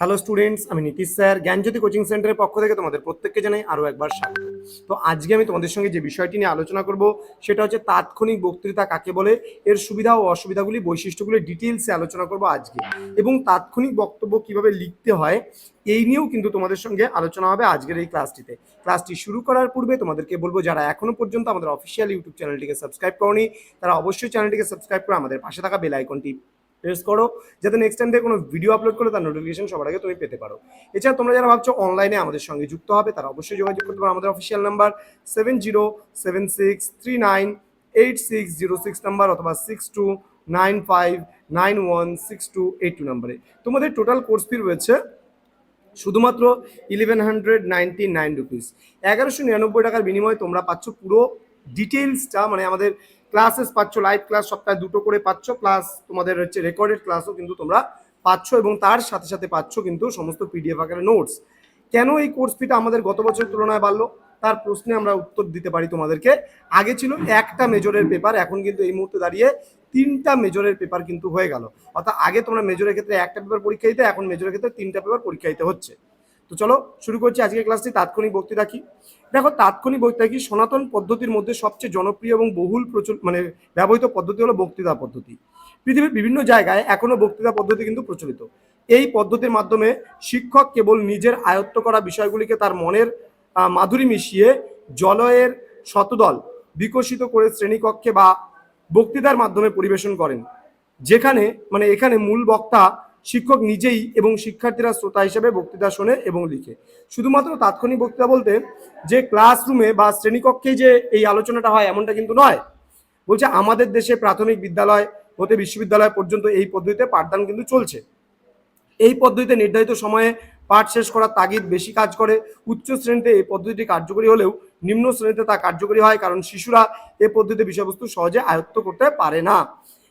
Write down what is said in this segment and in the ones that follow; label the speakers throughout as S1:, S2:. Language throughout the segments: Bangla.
S1: হ্যালো স্টুডেন্টস আমি নীতিশ স্যার। জ্ঞানজ্যোতি কোচিং সেন্টারের পক্ষ থেকে তোমাদের প্রত্যেককে জানাই আরও একবার স্বাগত। তো আজকে আমি তোমাদের সঙ্গে যে বিষয়টি নিয়ে আলোচনা করব, সেটা হচ্ছে তাৎক্ষণিক বক্তৃতা কাকে বলে, এর সুবিধা ও অসুবিধাগুলি, বৈশিষ্ট্যগুলি ডিটেলসে আলোচনা করব আজকে। এবং তাৎক্ষণিক বক্তব্য কীভাবে লিখতে হয়, এই নিয়েও কিন্তু তোমাদের সঙ্গে আলোচনা হবে আজকের এই ক্লাসটিতে। ক্লাসটি শুরু করার পূর্বে তোমাদেরকে বলব, যারা এখনও পর্যন্ত আমাদের অফিসিয়াল ইউটিউব চ্যানেলটিকে সাবস্ক্রাইব করনি, তারা অবশ্যই চ্যানেলটিকে সাবস্ক্রাইব করে আমাদের পাশে থাকা বেল আইকনটি প্রেস করো। যাতে নেক্সট টাইম থেকে কোনো ভিডিও আপলোড করলে তার নোটিফিকেশন সবার আগে তুমি পেতে পারো। এছাড়া তোমরা যারা ভাবছ অনলাইনে আমাদের সঙ্গে যুক্ত হবে, তারা অবশ্যই যোগাযোগ করতে পারো। আমাদের official number seven zero seven six three nine eight six zero six number অথবা six two nine five nine one six two eight two নাম্বারে তোমাদের টোটাল কোর্স ফি রয়েছে শুধুমাত্র eleven hundred ninety nine rupees এগারোশো নিরানব্বই টাকার বিনিময়ে তোমরা পাচ্ছ পুরো ডিটেলসটা মানে আমাদের ক্লাসেস পাচ্ছ লাইভ ক্লাস সপ্তাহে দুটো করে পাচ্ছ প্লাস তোমাদের হচ্ছে রেকর্ডেড ক্লাসও কিন্তু তোমরা পাচ্ছ এবং তার সাথে সাথে পাচ্ছ কিন্তু সমস্ত পিডিএফ আকারে নোটস কেন এই কোর্স ফিটা আমাদের গত বছরের তুলনায় বাড়লো? তার প্রশ্নে আমরা উত্তর দিতে পারি তোমাদেরকে। আগে ছিল একটা মেজরের পেপার এখন কিন্তু এই মুহূর্তে দাঁড়িয়ে তিনটা মেজরের পেপার কিন্তু হয়ে গেল। অর্থাৎ আগে তোমরা মেজরের ক্ষেত্রে একটা পেপার পরীক্ষা দিতে, এখন মেজরের ক্ষেত্রে তিনটা পেপার পরীক্ষা দিতে হচ্ছে। তো চলো শুরু করছি আজকের ক্লাসটি তাৎক্ষণিক বক্তৃতা কি? দেখো, তাৎক্ষণিক বক্তৃতা কি? সনাতন পদ্ধতির মধ্যে সবচেয়ে জনপ্রিয় এবং বহুল প্রচুর মানে ব্যবহৃত পদ্ধতি হলো বক্তৃতা পদ্ধতি। পৃথিবীর বিভিন্ন জায়গায় এখনও বক্তৃতা পদ্ধতি কিন্তু প্রচলিত। এই পদ্ধতির মাধ্যমে শিক্ষক কেবল নিজের আয়ত্ত করা বিষয়গুলিকে তার মনের মাধুরী মিশিয়ে জলয়ের শতদল বিকশিত করে শ্রেণীকক্ষে বা বক্তৃতার মাধ্যমে পরিবেশন করেন। যেখানে মানে এখানে মূল বক্তা শিক্ষক নিজেই এবং শিক্ষার্থীরা শ্রোতা হিসেবে বক্তৃতা শোনে এবং লিখে। শুধুমাত্র তাৎক্ষণিক বক্তৃতা বলতে যে ক্লাসরুমে বা শ্রেণীকক্ষে যে এই আলোচনাটা হয় এমনটা কিন্তু নয়। বলছে আমাদের দেশে প্রাথমিক বিদ্যালয় হতে বিশ্ববিদ্যালয় পর্যন্ত এই পদ্ধতিতে পাঠদান কিন্তু চলছে। এই পদ্ধতিতে নির্ধারিত সময়ে পাঠ শেষ করার তাগিদ বেশি কাজ করে। উচ্চ শ্রেণীতে এই পদ্ধতিটি কার্যকরী হলেও নিম্ন শ্রেণীতে তা কার্যকরী হয় কারণ শিশুরা এ পদ্ধতিতে বিষয়বস্তু সহজে আয়ত্ত করতে পারে না।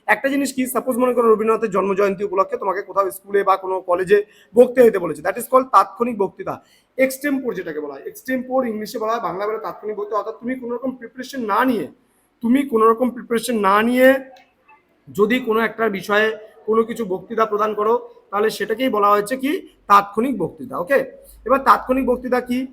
S1: একটা জিনিস কি সাপোজ মনে করো রবীন্দ্রনাথের জন্ম জয়ন্তী উপলক্ষে তোমাকে কোথাও স্কুলে বা কোনো কলেজে বক্তৃতা দিতে বলেছে। দ্যাট ইজ কল তাৎক্ষণিক বক্তৃতা। এক্সটেম্পোর যেটাকে বলা হয়। এক্সটেম্পোর ইংলিশে বলা হয় বাংলা বলে তাৎক্ষণিক বক্তৃতা। অর্থাৎ তুমি কোনো রকম প্রিপারেশন না নিয়ে, তুমি কোনো রকম প্রিপারেশন না নিয়ে যদি কোনো একটা বিষয়ে কোনো কিছু বক্তৃতা প্রদান করো, তাহলে সেটাকেই বলা হয়েছে কি, তাৎক্ষণিক বক্তৃতা। ওকে এবার তাৎক্ষণিক বক্তৃতা কি?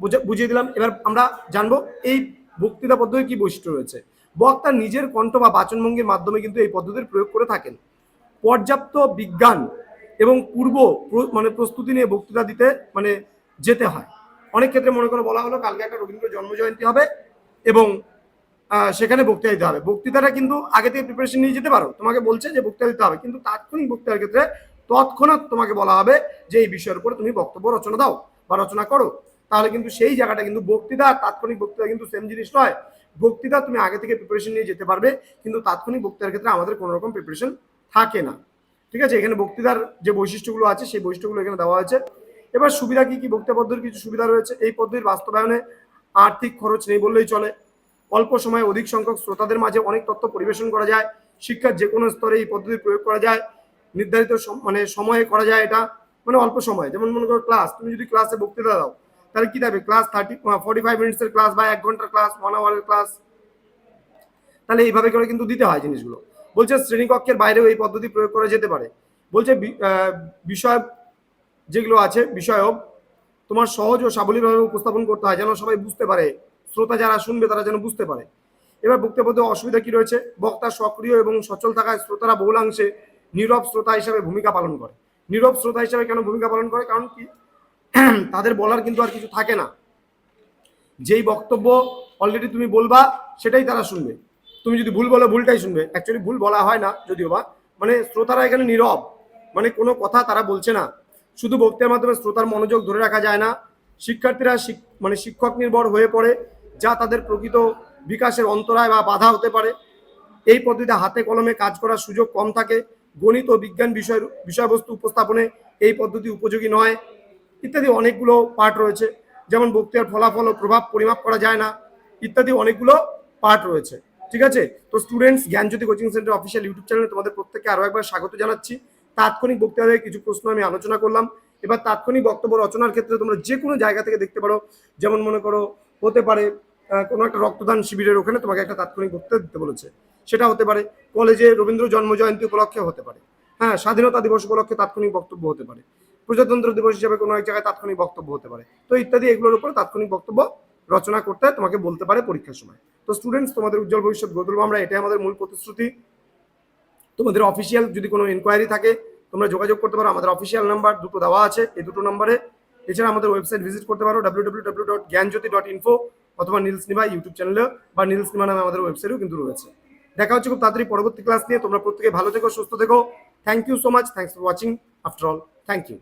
S1: বুঝে- বুঝিয়ে দিলাম। এবার আমরা জানব এই বক্তৃতা পদ্ধতির কি বৈশিষ্ট্য রয়েছে। বক্তা নিজের কণ্ঠ বা বাচনভঙ্গির মাধ্যমে কিন্তু এই পদ্ধতির প্রয়োগ করে থাকেন। পর্যাপ্ত বিজ্ঞান এবং পূর্ব মানে প্রস্তুতি নিয়ে বক্তৃতা দিতে মানে যেতে হয়। অনেক ক্ষেত্রে মনে করে বলা হলো, কালকে একটা রবীন্দ্র জন্মজয়ন্তী হবে এবং সেখানে বক্তৃতা দিতে হবে। বক্তৃতাটা কিন্তু আগে থেকে প্রিপারেশন নিয়ে যেতে পারো। তোমাকে বলছে যে বক্তৃতা দিতে হবে, কিন্তু তাৎক্ষণিক বক্তৃতার ক্ষেত্রে তৎক্ষণাৎ তোমাকে বলা হবে যে এই বিষয়ের উপরে তুমি বক্তব্য রচনা দাও বা রচনা করো। তাহলে কিন্তু সেই জায়গাটা কিন্তু বক্তৃতা, তাৎক্ষণিক বক্তৃতা কিন্তু সেম জিনিস নয়। বক্তৃতা তুমি আগে থেকে প্রিপারেশন নিয়ে যেতে পারবে, কিন্তু তাৎক্ষণিক বক্তৃতার ক্ষেত্রে আমাদের কোনো রকম প্রিপারেশন থাকে না। ঠিক আছে? এখানে বক্তৃতার যে বৈশিষ্ট্যগুলো আছে, সেই বৈশিষ্ট্যগুলো এখানে দেওয়া হয়েছে। এবার সুবিধা কি কি? বক্তৃতা পদ্ধতির কিছু সুবিধা রয়েছে। এই পদ্ধতির বাস্তবায়নে আর্থিক খরচ নেই বললেই চলে। অল্প সময়ে অধিক সংখ্যক শ্রোতাদের মাঝে অনেক তথ্য পরিবেশন করা যায়। শিক্ষার যে কোনো স্তরে এই পদ্ধতি প্রয়োগ করা যায়। নির্ধারিত মানে সময়ে করা যায় এটা। মানে অল্প সময়ে। যেমন মনে করো ক্লাস তুমি যদি ক্লাসে বক্তৃতা দাও তাহলে কি দেবে? ক্লাস থার্টি ফর্টি ফাইভ মিনিটসের ক্লাস বা এক ঘণ্টার ক্লাস ওয়ান আওয়ারের ক্লাস তাহলে এইভাবে করে কিন্তু দিতে হয় জিনিসগুলো। বলছে শ্রেণীকক্ষের বাইরেও এই পদ্ধতি প্রয়োগ করা যেতে পারে। বলছে বিষয় যেগুলো আছে, বিষয়ক, তোমার সহজ ও সাবলীলভাবে উপস্থাপন করতে হয়, যেন সবাই বুঝতে পারে। শ্রোতা যারা শুনবে, তারা যেন বুঝতে পারে। এবার বক্তব্য পদ্ধতির অসুবিধা কি রয়েছে? বক্তা সক্রিয় এবং সচল থাকায় শ্রোতারা বহুলাংশে নীরব শ্রোতা হিসাবে ভূমিকা পালন করে। নীরব শ্রোতা হিসাবে কেন ভূমিকা পালন করে? কারণ কি? তাদের বলার কিন্তু আর কিছু থাকে না। যেই বক্তব্য অলরেডি তুমি বলবা, সেটাই তারা শুনবে। তুমি যদি ভুল বলো, ভুলটাই শুনবে। অ্যাকচুয়ালি ভুল বলা হয় না যদিও বা। মানে শ্রোতারা এখানে নীরব। মানে কোনো কথা তারা বলছে না। শুধু বক্তৃতার মাধ্যমে শ্রোতার মনোযোগ ধরে রাখা যায় না। শিক্ষার্থীরা শিক- মানে শিক্ষক নির্ভর হয়ে পড়ে, যা তাদের প্রকৃত বিকাশের অন্তরায় বা বাধা হতে পারে। এই পদ্ধতিতে হাতে কলমে কাজ করার সুযোগ কম থাকে। গণিত ও বিজ্ঞান বিষয়, বিষয়বস্তু উপস্থাপনে এই পদ্ধতি উপযোগী নয়। ইত্যাদি অনেকগুলো পার্ট রয়েছে। যেমন বক্তৃতার ফলাফল ও প্রভাব পরিমাপ করা যায় না, ইত্যাদি অনেকগুলো পার্ট রয়েছে। ঠিক আছে? তো students Gyanjyoti coaching centre official YouTube চ্যানেলে তোমাদের প্রত্যেককে আরও একবার স্বাগত জানাচ্ছি। তাৎক্ষণিক বক্তৃতায় কিছু প্রশ্ন আমি আলোচনা করলাম। এবার তাৎক্ষণিক বক্তব্য রচনার ক্ষেত্রে তোমরা যে কোনো জায়গা থেকে দেখতে পারো। যেমন মনে করো, হতে পারে কোনো একটা রক্তদান শিবিরের ওখানে তোমাকে একটা তাৎক্ষণিক বক্তৃতা দিতে বলেছে। সেটা হতে পারে, কলেজে রবীন্দ্র জন্ম জয়ন্তী উপলক্ষে হতে পারে। হ্যাঁ স্বাধীনতা দিবস উপলক্ষে তাৎক্ষণিক বক্তব্য হতে পারে। প্রজাতন্ত্র দিবস হিসেবে কোনো এক জায়গায় তাৎক্ষণিক বক্তব্য হতে পারে। তো ইত্যাদি এগুলোর উপরে তাৎক্ষণিক বক্তব্য রচনা করতে তোমাকে বলতে পারে পরীক্ষার সময়। তো স্টুডেন্টস তোমাদের উজ্জ্বল ভবিষ্যৎ গড়ে তুলবো আমরা, এটাই আমাদের মূল প্রতিশ্রুতি। তোমাদের অফিসিয়াল যদি কোনো এনকোয়ারি থাকে, তোমরা যোগাযোগ করতে পারো। আমাদের অফিসিয়াল নাম্বার দুটো দেওয়া আছে এই দুটো নম্বরে এছাড়া আমাদের ওয়েবসাইট ভিজিট করতে পারো W W W dot Gyanjyoti dot info অথবা নীলস নিমা ইউটিউব চ্যানেলে বা নীলস নিমা নামে আমাদের ওয়েবসাইটও কিন্তু রয়েছে। দেখা হচ্ছে খুব তাড়াতাড়ি পরবর্তী ক্লাস নিয়ে। তোমরা প্রত্যেকে ভালো থেকো, সুস্থ থেকো। Thank you so much thanks for watching after all thank you